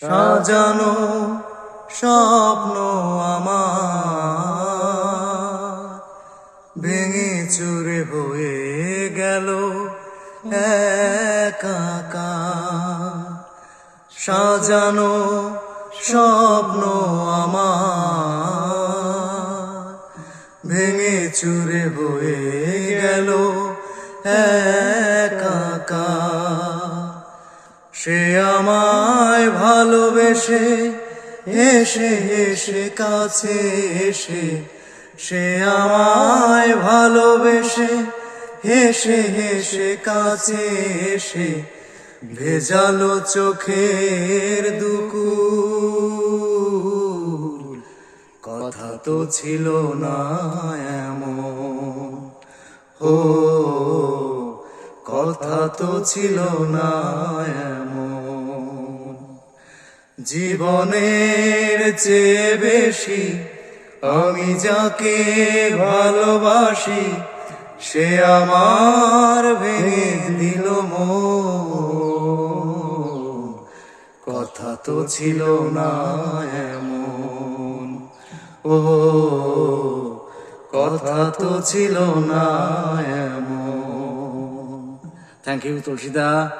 সাজানো স্বপ্ন আমার। ভেঙে চুরে হয়ে গেল সাজানো স্বপ্ন আমার। ভেঙে চুরে হয়ে গেল একাকার। সে আমায় ভালোবেসে, এসে এসে, কাছে এসে, সে আমায় ভালোবেসে হেসে হেসে কাছে এসে, ভেজালো চোখের দুকু কথা তো ছিল না এমন। ও, কথা তো ছিল না জীবনের চেয়ে বেশি আমি যাকে ভালোবাসি, সে আমার ভেঙে দিল কথা তো ছিল না এমন। ও, কথা তো ছিল না এমন। Thank you তুলসীদা।